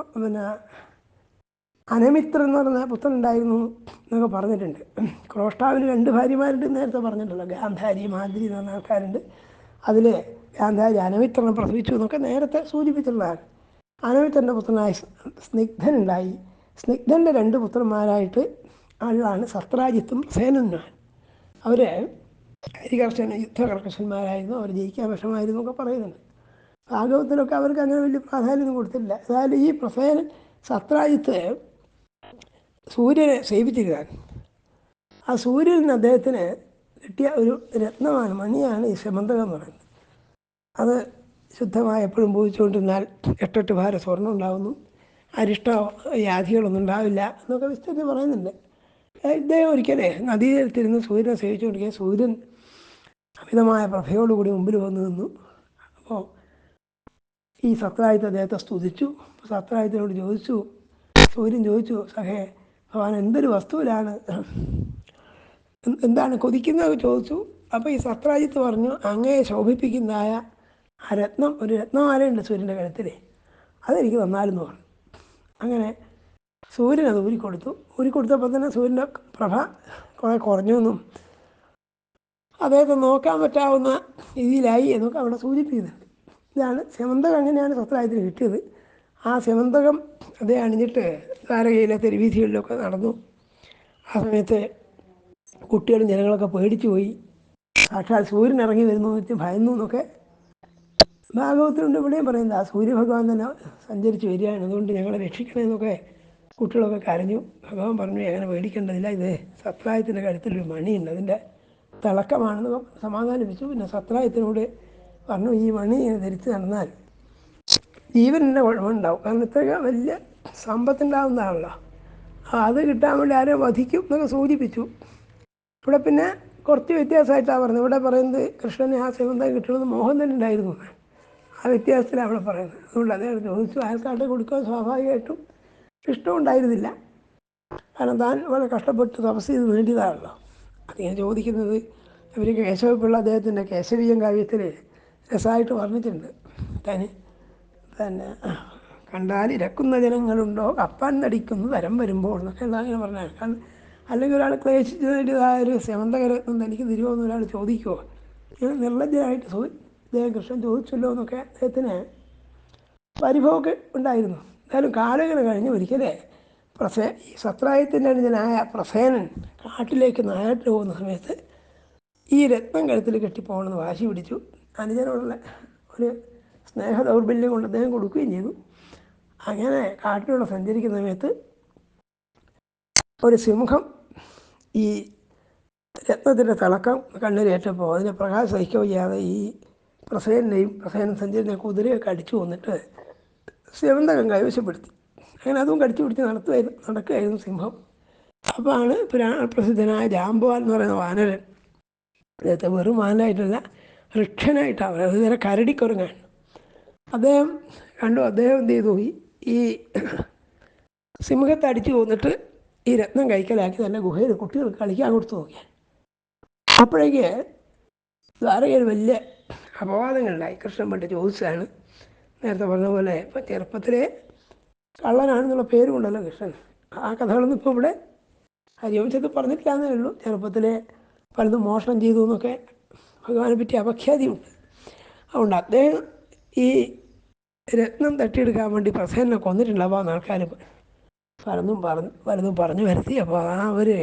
പിന്നെ അനമിത്ര എന്ന് പറഞ്ഞ പുത്രൻ ഉണ്ടായിരുന്നു എന്നൊക്കെ പറഞ്ഞിട്ടുണ്ട്. ക്രോഷ്ടാവിന് രണ്ട് ഭാര്യമാരുണ്ട് നേരത്തെ പറഞ്ഞിട്ടുണ്ടല്ലോ. ഗാന്ധാരി മാതിരി എന്ന് പറഞ്ഞ ആൾക്കാരുണ്ട്. അതിൽ ഗാന്ധാരി അനമിത്രനെ പ്രസവിച്ചു എന്നൊക്കെ നേരത്തെ സൂചിപ്പിച്ചിട്ടുള്ളതാണ്. അനമിത്രന്റെ പുത്രനായ സ്നിഗ്ധനുണ്ടായി. സ്നിഗ്ധന്റെ രണ്ട് പുത്രന്മാരായിട്ട് ആളാണ് സത്രാജിത്തും സേനനുമാണ്. അവർ ഹരികർഷന യുദ്ധകർക്കശന്മാരായിരുന്നു അവർ ജയിക്കാൻ വിഷമായിരുന്നു ഒക്കെ പറയുന്നുണ്ട്. ഭാഗവത്തിലൊക്കെ അവർക്ക് അങ്ങനെ വലിയ പ്രാധാന്യം കൊടുത്തില്ല ഏതായാലും ഈ പ്രസേനൻ സത്രാജിത്ത് സൂര്യനെ സേവിച്ചിരുന്നാൻ ആ സൂര്യനിൽ നിന്ന് അദ്ദേഹത്തിന് കിട്ടിയ ഒരു രത്നമാണ് മണിയാണ് ഈ ശമന്തകം എന്ന് പറയുന്നത്. അത് ശുദ്ധമായി എപ്പോഴും പൂജിച്ചുകൊണ്ടിരുന്നാൽ എട്ടെട്ട് ഭാര സ്വർണം ഉണ്ടാകുന്നു അരിഷ്ട വ്യാധികളൊന്നും ഉണ്ടാവില്ല എന്നൊക്കെ വിസ്തൃതി പറയുന്നുണ്ട്. ഇദ്ദേഹം ഒരിക്കലേ നദീതീരത്തിരുന്ന് സൂര്യനെ സേവിച്ചുകൊണ്ടിരിക്കുക സൂര്യൻ അമിതമായ പ്രഭയോടുകൂടി മുമ്പിൽ വന്നു നിന്നു. അപ്പോൾ ഈ സത്രായത്തെ അദ്ദേഹത്തെ സ്തുതിച്ചു. സത്രായത്തിനോട് ചോദിച്ചു സൂര്യൻ ചോദിച്ചു സഹേ ഭഗവാൻ എന്തൊരു വസ്തുവിലാണ്? എന്താണ് കൊതിക്കുന്നത്? ചോദിച്ചു. അപ്പോൾ ഈ സത്രാജിത്ത് പറഞ്ഞു അങ്ങയെ ശോഭിപ്പിക്കുന്നതായ ആ രത്നം ഒരു രത്നമാലയുണ്ട് സൂര്യന്റെ കഴുത്തിൽ അതെനിക്ക് തന്നാലെന്ന് പറഞ്ഞു. അങ്ങനെ സൂര്യൻ അത് ഊരിക്കൊടുത്തു. ഊരിക്കൊടുത്തപ്പോൾ തന്നെ സൂര്യന്റെ പ്രഭ കുറേ കുറഞ്ഞു എന്നും അദ്ദേഹത്തെ നോക്കാൻ പറ്റാവുന്ന രീതിയിലായി എന്നൊക്കെ അവിടെ സൂചിപ്പിക്കുന്നുണ്ട് ഇതാണ് സെമന്തകം അങ്ങനെയാണ് സത്രായത്തിന് കിട്ടിയത്? ആ സെമന്തകം അദ്ദേഹം അണിഞ്ഞിട്ട് ദ്വാരകയിലെ തെരുവീഥികളിലൊക്കെ നടന്നു. ആ സമയത്ത് കുട്ടികളും ജനങ്ങളൊക്കെ പേടിച്ചു പോയി. സാക്ഷാൽ സൂര്യൻ ഇറങ്ങി വരുന്നു വെച്ച് ഭയന്നു എന്നൊക്കെ ഭാഗവത്തിലുണ്ട് ഇവിടെയും പറയുന്നത് ആ സൂര്യഭഗവാൻ തന്നെ സഞ്ചരിച്ച് വരികയാണ് അതുകൊണ്ട് ഞങ്ങളെ രക്ഷിക്കണമെന്നൊക്കെ കുട്ടികളൊക്കെ കരഞ്ഞു. ഭഗവാൻ പറഞ്ഞു അങ്ങനെ പേടിക്കേണ്ടതില്ല ഇത് സത്രായത്തിന്റെ കഴുത്തിലൊരു മണിയുണ്ട് അതിന്റെ തിളക്കമാണെന്ന് സമാധാനിപ്പിച്ചു. പിന്നെ സത്രായത്തിനോട് പറഞ്ഞു ഈ മണി ധരിച്ച് നടന്നാൽ ജീവനെ കുഴപ്പമുണ്ടാവും. കാരണം ഇത്രയൊക്കെ വലിയ സമ്പത്തുണ്ടാവുന്നതാണല്ലോ. അത് കിട്ടാൻ വേണ്ടി ആരെ വധിക്കും എന്നൊക്കെ സൂചിപ്പിച്ചു. ഇവിടെ പിന്നെ കുറച്ച് വ്യത്യാസമായിട്ടാണ് പറഞ്ഞത് ഇവിടെ പറയുന്നത് കൃഷ്ണനെ ആ സേവന്ത കിട്ടുന്നത് മോഹൻ തന്നെ ഉണ്ടായിരുന്നു. ആ വ്യത്യാസത്തിലാണ് അവിടെ പറയുന്നത്. അതുകൊണ്ട് അദ്ദേഹം ചോദിച്ചു അയാൾക്കാട്ടെ കൊടുക്കാൻ സ്വാഭാവികമായിട്ടും ഇഷ്ടമുണ്ടായിരുന്നില്ല. കാരണം താൻ വളരെ കഷ്ടപ്പെട്ട് തപസ് ചെയ്ത് നേടിയതാണല്ലോ. അത് ഞാൻ ചോദിക്കുന്നത്? ഇവർ കേശവപിള്ള അദ്ദേഹത്തിന്റെ കേശവീയം കാവ്യത്തിൽ രസമായിട്ട് വർണിച്ചിട്ടുണ്ട്. തന്നെ തന്നെ കണ്ടാൽ ഇരക്കുന്ന ജനങ്ങളുണ്ടോ? കപ്പാൻ നടിക്കുന്നു വരം വരുമ്പോൾ എന്നൊക്കെ അങ്ങനെ പറഞ്ഞാൽ കാരണം അല്ലെങ്കിൽ ഒരാൾ ക്ലേശിച്ചതിന്റെ ആ ഒരു സെമന്തകരത്നം തനിക്ക് തിരുവോന്ന് ഒരാൾ ചോദിക്കുമോ ഇങ്ങനെ നിർലജ്ജനായിട്ട് സോ അദ്ദേഹം കൃഷ്ണൻ ചോദിച്ചല്ലോ എന്നൊക്കെ അദ്ദേഹത്തിന് പരിഭവമൊക്കെ ഉണ്ടായിരുന്നു. എന്തായാലും കാലങ്ങൾ കഴിഞ്ഞ് ഒരിക്കലേ പ്രസേ ഈ സത്രായത്തിന്റെ അനുജനായ പ്രസേനൻ കാട്ടിലേക്ക് നായാട്ടിൽ പോകുന്ന സമയത്ത് ഈ രത്നം കഴുത്തിൽ കെട്ടിപ്പോകണമെന്ന് വാശി പിടിച്ചു. അനുജനോടുള്ള ഒരു സ്നേഹ ദൗർബല്യം കൊണ്ട് അദ്ദേഹം കൊടുക്കുകയും ചെയ്തു. അങ്ങനെ കാട്ടിലൂടെ സഞ്ചരിക്കുന്ന സമയത്ത് ഒരു സിംഹം ഈ രത്നത്തിന്റെ തിളക്കം കണ്ണിലേറ്റപ്പോൾ അതിനെ പ്രകാശം സഹിക്കുക വയ്യാതെ ഈ പ്രസേനെയും പ്രസേനം സഞ്ചരിക്കുന്ന കുതിരയൊക്കെ അടിച്ചു വന്നിട്ട് സിവന്തകം കൈവശപ്പെടുത്തി. അങ്ങനെ അതും കടിച്ചു പിടിച്ച് നടത്തുമായിരുന്നു നടക്കുകയായിരുന്നു സിംഹം. അപ്പോൾ ആണ് പ്രസിദ്ധനായ ജാമ്പവാൻ എന്ന് പറയുന്ന വാനരൻ. അദ്ദേഹത്തെ വെറും വാനരായിട്ടല്ല ഋക്ഷനായിട്ടാണ് പറയുന്നത് നേരെ കരടിക്കുറങ്ങാണ് അദ്ദേഹം കണ്ടു അദ്ദേഹം എന്ത് ചെയ്തു? ഈ സിംഹത്തെ അടിച്ചു പോന്നിട്ട് ഈ രത്നം കൈക്കലാക്കി തന്നെ ഗുഹയിൽ കുട്ടികൾക്ക് കളിക്കാൻ കൊടുത്തു നോക്കിയാൽ അപ്പോഴേക്ക് ദ്വാരകയിൽ വലിയ അപവാദങ്ങളുണ്ടായി. കൃഷ്ണൻ പണ്ട് ചോദിച്ചതാണ് നേരത്തെ പറഞ്ഞ പോലെ ഇപ്പം ചെറുപ്പത്തിലെ കള്ളനാണെന്നുള്ള പേരുമുണ്ടല്ലോ കൃഷ്ണൻ. ആ കഥകളൊന്നും ഇപ്പോൾ ഇവിടെ ഹരിവംശത്തിൽ പറഞ്ഞിട്ടില്ല എന്നേ ഉള്ളൂ. ചെറുപ്പത്തിലെ പലതും മോഷണം ചെയ്തു എന്നൊക്കെ ഭഗവാനെ പറ്റി അപഖ്യാതിയുണ്ട്. അതുകൊണ്ട് അദ്ദേഹം ഈ രത്നം തട്ടിയെടുക്കാൻ വേണ്ടി പ്രസേനെ കൊന്നിട്ടുണ്ടാവാന്ന് ആൾക്കാർ പലതും പറഞ്ഞു പലതും പറഞ്ഞു വരുത്തി. അപ്പോൾ ആ ഒരു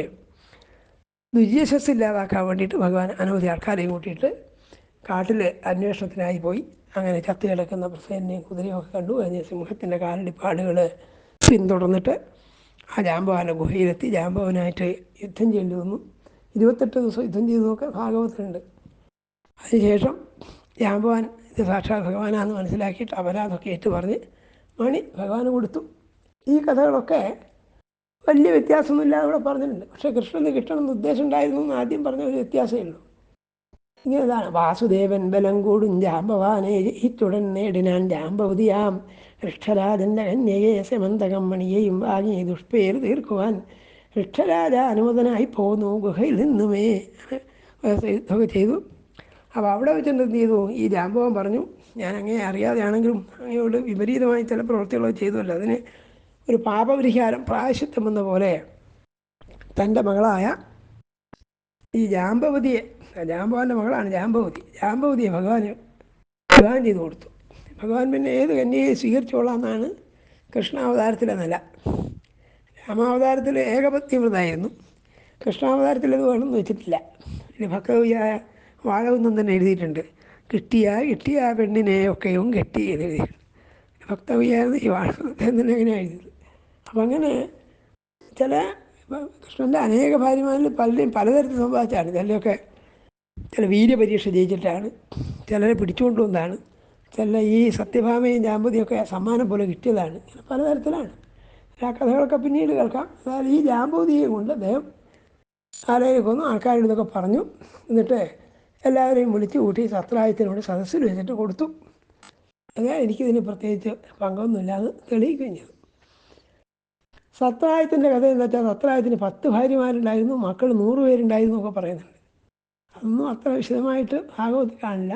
ദുര്യശസ് ഇല്ലാതാക്കാൻ വേണ്ടിയിട്ട് ഭഗവാൻ അനവധി ആൾക്കാരെയും കൂട്ടിയിട്ട് കാട്ടിൽ അന്വേഷണത്തിനായി പോയി. അങ്ങനെ ചത്തു കിടക്കുന്ന പ്രസേനെയും കുതിരയും ഒക്കെ കണ്ടു. അതിന് സിംഹത്തിന്റെ കാലടിപ്പാടുകൾ പിന്തുടർന്നിട്ട് ആ ജാമ്പവാന ഗുഹയിലെത്തി. ജാമ്പവനായിട്ട് യുദ്ധം ചെയ്യേണ്ടി വന്നു. ഇരുപത്തെട്ട് ദിവസം യുദ്ധം ചെയ്തതൊക്കെ ഭാഗവതത്തിലുണ്ട് അതിനുശേഷം ജാമ്പവാൻ ഇത് സാക്ഷാത് ഭഗവാനാന്ന് മനസ്സിലാക്കിയിട്ട് അപരാധമൊക്കെ ഏറ്റു പറഞ്ഞ് മണി ഭഗവാന് കൊടുത്തു. ഈ കഥകളൊക്കെ വലിയ വ്യത്യാസമൊന്നുമില്ലാതെ ഇവിടെ പറഞ്ഞിട്ടുണ്ട്. പക്ഷേ കൃഷ്ണന് കിട്ടണമെന്ന് ഉദ്ദേശം ഉണ്ടായിരുന്നു എന്ന് ആദ്യം പറഞ്ഞ ഒരു വ്യത്യാസമേ ഉള്ളൂ. ഇങ്ങനെതാണ് വാസുദേവൻ ബലം കൂടും ജാമ്പവാനെ ജയിച്ചുടൻ നേടിനാൻ ജാമ്പവതിയാം. ഋക്ഷരാജന്റെ കന്യയെ സമന്തകം മണിയെയും വാങ്ങി ദുഷ്പേര് തീർക്കുവാൻ ഋക്ഷരാജ അനുമതനായി പോന്നു ഗുഹയിൽ നിന്നുമേ. ഒക്കെ ചെയ്തു. അപ്പോൾ അവിടെ വെച്ചിട്ട് എന്ത് ചെയ്തു? ഈ ജാമ്പവൻ പറഞ്ഞു ഞാൻ അങ്ങനെ അറിയാതെയാണെങ്കിലും അങ്ങയോട് വിപരീതമായി ചില പ്രവൃത്തികളൊക്കെ ചെയ്തുവല്ലോ. അതിന് ഒരു പാപപരിഹാരം പ്രായശ്ചിത്തം എന്ന പോലെ തന്റെ മകളായ ഈ ജാമ്പവതിയെ ജാമ്പവാന്റെ മകളാണ് ജാമ്പവതി ജാമ്പവതിയെ ഭഗവാന് വിവാഹം ചെയ്തു കൊടുത്തു. ഭഗവാൻ പിന്നെ ഏത് കന്യയെ സ്വീകരിച്ചോളാം എന്നാണ് കൃഷ്ണാവതാരത്തിലെ നില. രാമാവതാരത്തിൽ ഏകപത്നിവൃതായിരുന്നു കൃഷ്ണാവതാരത്തിൽ അത് വേണമെന്ന് വെച്ചിട്ടില്ല. പിന്നെ ഭക്തവിയായ വാഴവെന്നും തന്നെ എഴുതിയിട്ടുണ്ട്. കിട്ടിയ കിട്ടിയ പെണ്ണിനെ ഒക്കെയും കെട്ടി എന്ന് എഴുതിയിട്ടുണ്ട്. ഭക്തവിയായിരുന്നു ഈ വാഴ തന്നെ അങ്ങനെ എഴുതിയത്? അപ്പം അങ്ങനെ ചില കൃഷ്ണന്റെ അനേക ഭാര്യമാരിൽ പലരെയും പലതരത്തിൽ സംഭവിച്ചാണ് ചിലരൊക്കെ ചില വീര്യപരീക്ഷ ജയിച്ചിട്ടാണ് ചിലരെ പിടിച്ചുകൊണ്ടുവന്നതാണ് ചില ഈ സത്യഭാമയും ജാമ്പതിയൊക്കെ സമ്മാനം പോലെ കിട്ടിയതാണ്. ഇങ്ങനെ പലതരത്തിലാണ്. ആ കഥകളൊക്കെ പിന്നീട് കേൾക്കാം. അതായത് ഈ ജാമ്പൂതിയെ കൊണ്ട് അദ്ദേഹം ആരെയും കൊന്നു ആൾക്കാരുടെ ഇതൊക്കെ പറഞ്ഞു. എന്നിട്ട് എല്ലാവരെയും വിളിച്ചു കൂട്ടി സത്രായത്തിനോട് സദസ്സിൽ വെച്ചിട്ട് കൊടുത്തു. അങ്ങനെ എനിക്കിതിന് പ്രത്യേകിച്ച് പങ്കൊന്നുമില്ലാതെ തെളിയിക്കുകയും ചെയ്തു. സത്രായത്തിന്റെ കഥ എന്താ വെച്ചാൽ സത്രായത്തിന് പത്ത് ഭാര്യമാരുണ്ടായിരുന്നു മക്കൾ നൂറ് പേരുണ്ടായിരുന്നു ഒക്കെ പറയുന്നുണ്ട്. അതൊന്നും അത്ര വിശദമായിട്ട് ഭാഗവത്തിൽ കാണില്ല.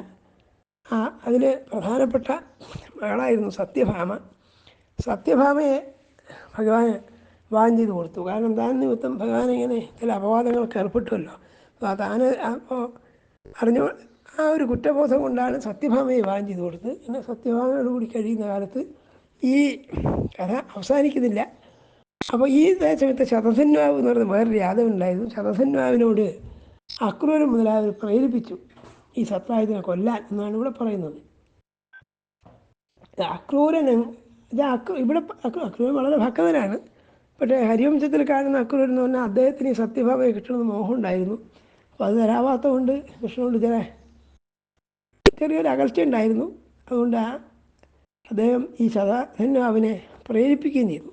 ആ അതിൽ പ്രധാനപ്പെട്ട മകളായിരുന്നു സത്യഭാമ. സത്യഭാമയെ ഭഗവാൻ വാൻ ചെയ്ത് കൊടുത്തു. കാരണം താൻ നിമിത്തം ഭഗവാൻ ഇങ്ങനെ ചില അപവാദങ്ങൾക്ക് ഏർപ്പെട്ടുമല്ലോ അപ്പോൾ താൻ അപ്പോൾ അറിഞ്ഞു ആ ഒരു കുറ്റബോധം കൊണ്ടാണ് സത്യഭാമയെ വാൻ ചെയ്ത് കൊടുത്തത്. പിന്നെ സത്യഭാമയോട് കൂടി കഴിയുന്ന കാലത്ത് ഈ കഥ അവസാനിക്കുന്നില്ല. അപ്പോൾ ഈ സമയത്ത് ശതസന്വാവ് എന്ന് പറയുന്ന വേറൊരു യാദവ് ഉണ്ടായിരുന്നു. അക്രൂരം മുതലായവർ പ്രേരിപ്പിച്ചു ഈ സത്രായുധനെ കൊല്ലാൻ എന്നാണ് ഇവിടെ പറയുന്നത്. അക്രൂരനെ ഇത് അക്രൂ ഇവിടെ അക്രൂരൻ വളരെ ഭക്തനാണ്. പക്ഷേ ഹരിവംശത്തിൽ കാണുന്ന അക്രൂരൻ എന്ന് പറഞ്ഞാൽ അദ്ദേഹത്തിന് ഈ സത്യഭാവയെ കിട്ടണമെന്ന് മോഹം ഉണ്ടായിരുന്നു. അപ്പോൾ അത് തരാവാത്ത കൊണ്ട് കൃഷ്ണനോട് ചില ചെറിയൊരു അകൽച്ച ഉണ്ടായിരുന്നു. അതുകൊണ്ട് അദ്ദേഹം ഈ ശതധന്വാവിനെ പ്രേരിപ്പിക്കുകയും ചെയ്തു.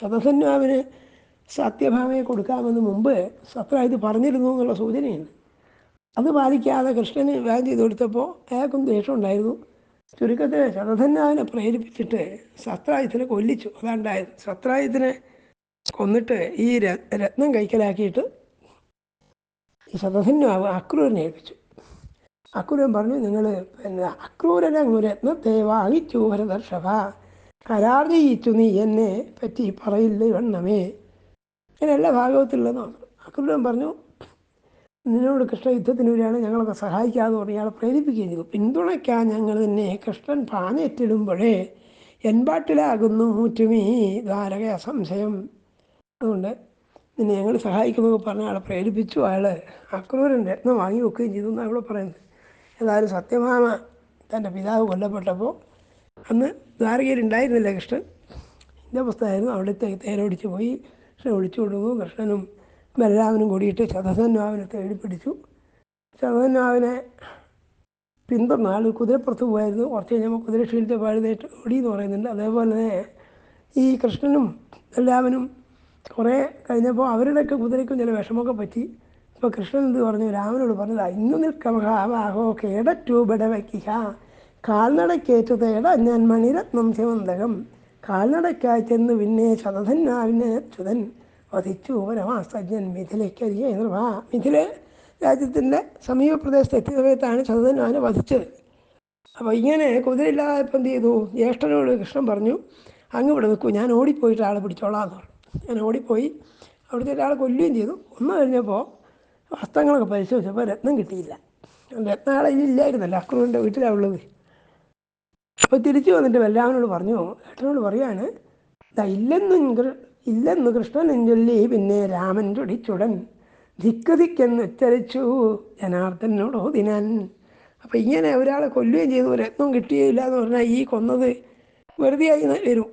ശതധന്വാവിന് സത്യഭാമയെ കൊടുക്കാമെന്ന് മുമ്പ് സത്രായുധ പറഞ്ഞിരുന്നു എന്നുള്ള സൂചനയുണ്ട്. അത് പാലിക്കാതെ കൃഷ്ണന് വിവാഹം ചെയ്ത് കൊടുത്തപ്പോൾ അയാൾക്കും ദേഷ്യമുണ്ടായിരുന്നു ചുരുക്കത്തിൽ ശതധന്നാവിനെ പ്രേരിപ്പിച്ചിട്ട് സത്രായുധനെ കൊല്ലിച്ചു. അതാണ്ടായത്. സത്രായുധനെ കൊന്നിട്ട് ഈ രത്നം കൈക്കലാക്കിയിട്ട് ഈ ശതധന്യാവ് അക്രൂരനെ ഏൽപ്പിച്ചു. അക്രൂരൻ പറഞ്ഞു നിങ്ങൾ പിന്നെ അക്രൂരനങ്ങു രത്നത്തെ വാങ്ങിച്ചു ഭരതർഷഭ കരാർ ചെയ്യിച്ചു നീ എന്നെ പറ്റി പറയില്ല വണ്ണമേ. ഇങ്ങനെയല്ല ഭാഗവത്തിലുള്ളതാണ്. അക്രൂരൻ പറഞ്ഞു നിന്നോട് കൃഷ്ണ യുദ്ധത്തിന് വരികയാണ് ഞങ്ങളൊക്കെ സഹായിക്കാതെ പറഞ്ഞ് ഇയാളെ പ്രേരിപ്പിക്കുകയും ചെയ്തു. പിന്തുണയ്ക്കാൻ ഞങ്ങൾ തന്നെ കൃഷ്ണൻ പാനേറ്റിടുമ്പോഴേ എൻപാട്ടിലാകുന്നു മൂറ്റുമീ ദ്വാരക സംശയം. അതുകൊണ്ട് നിന്നെ ഞങ്ങൾ സഹായിക്കുമെന്നൊക്കെ പറഞ്ഞ് അയാളെ പ്രേരിപ്പിച്ചു. അയാൾ അക്രൂരൻ രത്നം വാങ്ങി വെക്കുകയും ചെയ്തു എന്നാണ് ഇവിടെ പറയുന്നത്. ഏതായാലും സത്യഭാമ തന്റെ പിതാവ് കൊല്ലപ്പെട്ടപ്പോൾ അന്ന് ദ്വാരകയിലുണ്ടായിരുന്നില്ല കൃഷ്ണൻ. എന്റെ പുസ്തകമായിരുന്നു അവിടുത്തെ തേനോടിച്ച് പോയി. കൃഷ്ണൻ ഒളിച്ചു കൊടുക്കും കൃഷ്ണനും ബലരാമനും കൂടിയിട്ട് ശതധന്വാവിനെ തേടി പിടിച്ചു. ശതധന്വാവിനെ പിന്തുടർന്ന ആൾ കുതിരപ്പുറത്ത് പോയായിരുന്നു. കുറച്ച് കഴിഞ്ഞപ്പോൾ കുതിര ക്ഷീണിച്ച പാഴുതായിട്ട് ഓടി എന്ന് പറയുന്നുണ്ട്. അതേപോലെ തന്നെ ഈ കൃഷ്ണനും ബലരാമനും കുറേ കഴിഞ്ഞപ്പോൾ അവരുടെയൊക്കെ കുതിരയ്ക്കും ചില വിഷമമൊക്കെ പറ്റി. ഇപ്പോൾ കൃഷ്ണൻ എന്ത് പറഞ്ഞു? രാമനോട് പറഞ്ഞതാ ഇന്ന് നിൽക്കമഹാവാഹോ കേടറ്റു ബടവയ്ക്കുക. കാൽനടക്കേറ്റു തേട ഞാൻ മണിരത്നം ശിവന്തകം. കാൽനടക്കായി ചെന്ന് പിന്നെ ശതധന്വാവിനെ ചുതൻ വധിച്ചു. വനവാസജ്ഞൻ മിഥിലയ്ക്കരികെ നിർവാ മിഥില രാജ്യത്തിന്റെ സമീപ പ്രദേശത്ത് എത്തിയ സമയത്താണ് ശതധന്യാവിനെ വധിച്ചത്. അപ്പോൾ ഇങ്ങനെ കുതിരയില്ലാതെ എന്ത് ചെയ്തു. ജ്യേഷ്ഠനോട് കൃഷ്ണൻ പറഞ്ഞു അങ്ങ് ഇവിടെ നിൽക്കൂ ഞാൻ ഓടിപ്പോയിട്ട് ആളെ പിടിച്ചോളാം എന്ന് പറഞ്ഞു. ഞാൻ ഓടിപ്പോയി. അവിടുത്തെ ഒരാളെ കൊല്ലുകയും ചെയ്തു. ഒന്ന് കഴിഞ്ഞപ്പോൾ വസ്ത്രങ്ങളൊക്കെ പരിശോധിച്ചപ്പോൾ രത്നം കിട്ടിയില്ല. രത്നാളെ ഇല്ലായിരുന്നല്ലോ അക്രൂരിന്റെ വീട്ടിലാണ് ഉള്ളത്. അപ്പോൾ തിരിച്ചു വന്നിട്ട് ബലരാമനോട് പറഞ്ഞു ഏട്ടനോട് പറയാണ് "ദാ ഇല്ലെന്നും ഇല്ലെന്ന് കൃഷ്ണനും ചൊല്ലി പിന്നെ രാമൻ ചൊടിച്ചുടൻ ധിക്ക് ധിക്കെന്ന് ഉച്ചരിച്ചു ജനാർദ്ദനോട് ഓതിനാൻ. അപ്പോൾ ഇങ്ങനെ ഒരാളെ കൊല്ലുകയും ചെയ്തു രത്നം കിട്ടുകയില്ല എന്ന് പറഞ്ഞാൽ ഈ കൊന്നത് വെറുതെ ആയി വരും.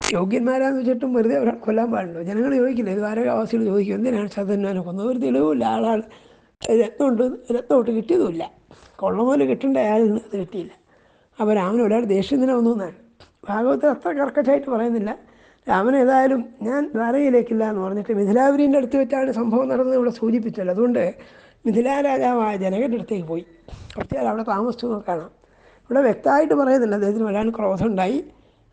യോഗ്യന്മാരാന്ന് വെച്ചിട്ടും വെറുതെ ഒരാൾ കൊല്ലാൻ പാടുണ്ടോ ജനങ്ങൾ ചോദിക്കില്ല ഇത് ആരോഗ്യവാസികൾ ചോദിക്കും എന്തിനാണ് ശതന്മാനെ കൊന്നത്? ഒരു തെളിവുമില്ല. ആളാണ് രത്നമുണ്ട് രത്നമൊട്ട് കിട്ടിയതുമില്ല. കൊള്ള പോലെ കിട്ടേണ്ട ആളിന് അത് കിട്ടിയില്ല. അപ്പോൾ രാമന് ഒരാൾ ദേഷ്യം തന്നെ വന്നു എന്നാണ്. ഭാഗവത്തിൽ അത്ര കർക്കശമായിട്ട് പറയുന്നില്ല. രാമൻ ഏതായാലും ഞാൻ ദ്വാരകയിലേക്കില്ല എന്ന് പറഞ്ഞിട്ട് മിഥിലാപുരീന്റെ അടുത്ത് വെച്ചാണ് സംഭവം നടന്നത് ഇവിടെ സൂചിപ്പിച്ചല്ലോ അതുകൊണ്ട് മിഥിലാ രാജാവായ ജനകന്റെ അടുത്തേക്ക് പോയി. കുറച്ച് അവിടെ താമസിച്ചു കാണാം ഇവിടെ വ്യക്തമായിട്ട് പറയുന്നില്ല. അദ്ദേഹത്തിന് വരാൻ ക്രോധം ഉണ്ടായി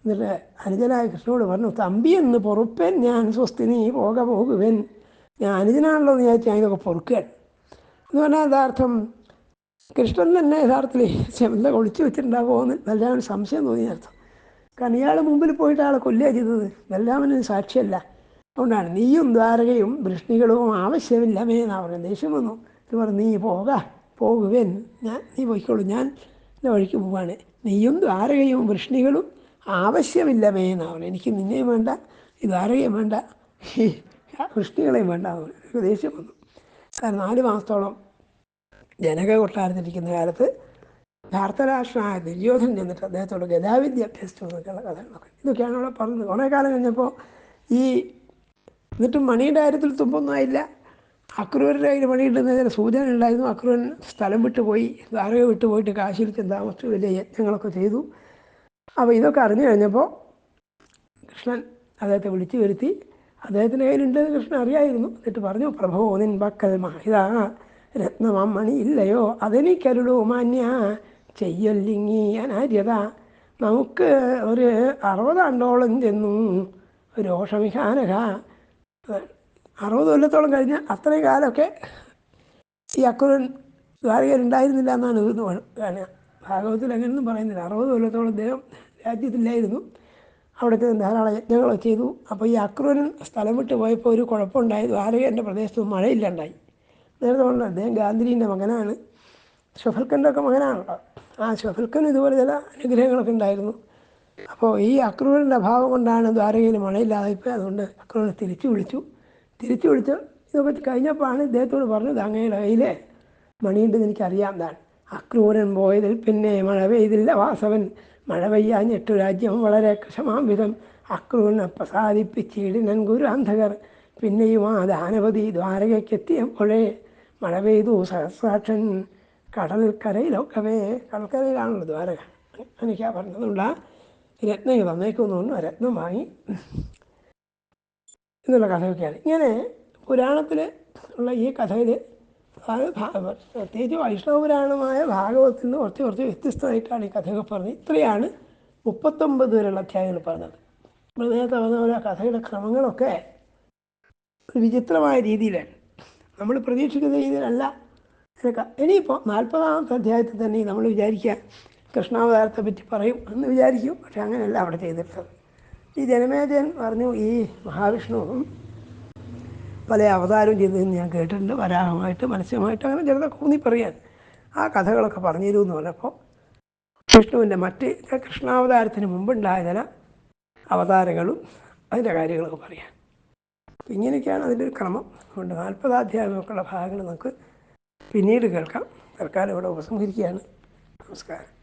എന്നിട്ട് അനുജനായ കൃഷ്ണനോട് പറഞ്ഞു തമ്പി എന്ന് പൊറുപ്പൻ ഞാൻ സ്വസ്തി നീ പോക പോകുവൻ ഞാൻ അനുജനാണല്ലോ എന്ന് ഞാൻ ഇതൊക്കെ പൊറുക്കുകയാണ്. എന്ന് പറഞ്ഞാൽ യഥാർത്ഥം കൃഷ്ണൻ തന്നെ യഥാർത്ഥത്തിൽ ചെന്ത ഒളിച്ചു വെച്ചിട്ടുണ്ടാവുമോ എന്ന് ബലരാമന് സംശയം തോന്നിയ അർത്ഥം കാരണം ഇയാൾ മുമ്പിൽ പോയിട്ട് ആളെ കൊല്ലുക ചെയ്തത്. ബലരാമന് സാക്ഷിയല്ല. അതുകൊണ്ടാണ് നീയും ദ്വാരകയും വൃഷ്ണികളും ആവശ്യമില്ലമേ എന്നാണ് പറഞ്ഞത് ദേഷ്യം വന്നു. ഇത് പറഞ്ഞു നീ പോക പോകുവേൻ ഞാൻ നീ പോയിക്കോളൂ. ഞാൻ എന്റെ വഴിക്ക് പോവാണ്. നീയും ദ്വാരകയും വൃഷ്ണികളും ആവശ്യമില്ലമേ എന്നാണ് പറഞ്ഞു എനിക്ക് നിന്നെയും വേണ്ട ഈ ദ്വാരകയും വേണ്ട ഈ വൃഷ്ണികളെയും വേണ്ട എന്ന്. ദേഷ്യം വന്നു. കാരണം നാല് മാസത്തോളം ജനക കൊട്ടാരത്തിരിക്കുന്ന കാലത്ത് ധാർത്തരാഷ്ട്രനായ ദുര്യോധൻ ചെന്നിട്ട് അദ്ദേഹത്തോട് ഗതാവിദ്യ അഭ്യസിച്ചു എന്നൊക്കെയുള്ള കഥകളൊക്കെ ഇതൊക്കെയാണ് അവിടെ പറഞ്ഞത്. കുറേ കാലം കഴിഞ്ഞപ്പോൾ ഈ എന്നിട്ടും മണിയുടെ കാര്യത്തിൽ തുമ്പൊന്നും ആയില്ല. അക്രൂരുടെ കയ്യിൽ പണിയിടുന്നതിന് സൂചന ഉണ്ടായിരുന്നു. അക്രൂരൻ സ്ഥലം വിട്ടു പോയി ദ്വാരക വിട്ടു പോയിട്ട് കാശിയിൽ ചെന്ന് താമസിച്ചു വലിയ യജ്ഞങ്ങളൊക്കെ ചെയ്തു. അപ്പോൾ ഇതൊക്കെ അറിഞ്ഞു കഴിഞ്ഞപ്പോൾ കൃഷ്ണൻ അദ്ദേഹത്തെ വിളിച്ചു വരുത്തി. അദ്ദേഹത്തിന്റെ കയ്യിലുണ്ടെന്ന് കൃഷ്ണൻ അറിയായിരുന്നു. എന്നിട്ട് പറഞ്ഞു പ്രഭോ നിൻ പക്കൽ ഇതാ രത്നമണി ഇല്ലയോ അതെനിക്കരുളൂ മാന്യ. ചെയ്യല്ലിങ്ങി അനാര്യത. നമുക്ക് ഒരു അറുപതാണ്ടോളം ചെന്നു. രോഷമിഹാനക. അറുപത് കൊല്ലത്തോളം കഴിഞ്ഞ അത്രയും കാലമൊക്കെ ഈ അക്കുരൻ ദ്വാരകരുണ്ടായിരുന്നില്ല എന്നാണ് കാണുക. ഭാഗവത്തിൽ അങ്ങനെയൊന്നും പറയുന്നില്ല. അറുപത് കൊല്ലത്തോളം അദ്ദേഹം രാജ്യത്തില്ലായിരുന്നു. അവിടുത്തെ ധാരാളം യജ്ഞങ്ങളൊക്കെ ചെയ്തു. അപ്പോൾ ഈ അക്രൂരൻ സ്ഥലം വിട്ട് പോയപ്പോൾ ഒരു കുഴപ്പമുണ്ടായി. ദ്വാരകന്റെ പ്രദേശത്ത് മഴയില്ലാണ്ടായി. നേരത്തെ പറഞ്ഞു അദ്ദേഹം ഗാന്ധിജീന്റെ മകനാണ്. ഷഫൽക്കന്റെ ഒക്കെ മകനാണല്ലോ ആ ഷഫൽക്കൻ ഇതുപോലെ ചില അനുഗ്രഹങ്ങളൊക്കെ ഉണ്ടായിരുന്നു. അപ്പോൾ ഈ അക്രൂരന്റെ അഭാവം കൊണ്ടാണ് ദ്വാരകയിൽ മഴയില്ലാതെ ഇപ്പോൾ അതുകൊണ്ട് അക്രൂരനെ തിരിച്ചു വിളിച്ചു. തിരിച്ചു വിളിച്ച് ഇതൊക്കെ കഴിഞ്ഞപ്പോഴാണ് ഇദ്ദേഹത്തോട് പറഞ്ഞത് അങ്ങയുടെ കയ്യിലെ മണിയുണ്ടെന്ന് എനിക്കറിയാം. താൻ അക്രൂരൻ പോയതിൽ പിന്നെ മഴ പെയ്തില്ല വാസവൻ. മഴ പെയ്യാഞ്ഞിട്ടു രാജ്യം വളരെ കൃഷമാം വിധം അക്രൂരനെ പ്രസാദിപ്പിച്ചിടിനൻ ഗുരു അന്ധകർ. പിന്നെയും ആ ദാനപതി ദ്വാരകയ്ക്കെത്തിയപ്പോഴേ മഴ പെയ്തു സഹസ്രാക്ഷൻ കടൽ കരയിലൊക്കവേ കടൽക്കരയിലാണല്ലോ ദ്വാരക. ആ പറഞ്ഞതുള്ള രത്നം തന്നേക്കുന്നുണ്ട് ആ രത്നം വാങ്ങി എന്നുള്ള കഥയൊക്കെയാണ്. ഇങ്ങനെ പുരാണത്തിൽ ഉള്ള ഈ കഥയിൽ പ്രത്യേകിച്ച് വൈഷ്ണവപുരാണമായ ഭാഗവത്തിൽ നിന്ന് കുറച്ച് കുറച്ച് വ്യത്യസ്തമായിട്ടാണ് ഈ കഥയൊക്കെ പറഞ്ഞത്. ഇത്രയാണ് മുപ്പത്തൊമ്പത് വരെയുള്ള അധ്യായങ്ങൾ പറഞ്ഞത്. നമ്മൾ നേരത്തെ പറഞ്ഞ പോലെ കഥയുടെ ക്രമങ്ങളൊക്കെ ഒരു വിചിത്രമായ രീതിയിലാണ് നമ്മൾ പ്രതീക്ഷിക്കുന്ന രീതിയിലല്ല. എടുക്കുക ഇനിയിപ്പോൾ നാൽപ്പതാമത്തെ അധ്യായത്തിൽ തന്നെ നമ്മൾ വിചാരിക്കുക കൃഷ്ണാവതാരത്തെ പറ്റി പറയും എന്ന് വിചാരിക്കും. പക്ഷെ അങ്ങനെയല്ല അവിടെ ചെയ്തിട്ടുള്ളത്. ഈ ജനമേജയൻ പറഞ്ഞു ഈ മഹാവിഷ്ണുവും പല അവതാരവും ചെയ്തതെന്ന് ഞാൻ കേട്ടിട്ടുണ്ട്. വരാഹമായിട്ട് മത്സ്യമായിട്ട് അങ്ങനെ ചിലതൊക്കെ ഊന്നി പറയാൻ. ആ കഥകളൊക്കെ പറഞ്ഞിരുന്നു എന്ന് പറഞ്ഞപ്പോൾ വിഷ്ണുവിന്റെ മറ്റ് കൃഷ്ണാവതാരത്തിന് മുമ്പുണ്ടായ ചില അവതാരങ്ങളും അതിന്റെ കാര്യങ്ങളൊക്കെ പറയാൻ. അപ്പം ഇങ്ങനെയൊക്കെയാണ് അതിന്റെ ഒരു ക്രമം. അതുകൊണ്ട് നാൽപ്പതാധ്യായമൊക്കെയുള്ള ഭാഗങ്ങൾ നമുക്ക് പിന്നീട് കേൾക്കാം. തൽക്കാലം ഇവിടെ ഉപസംഹരിക്കുകയാണ്. നമസ്കാരം.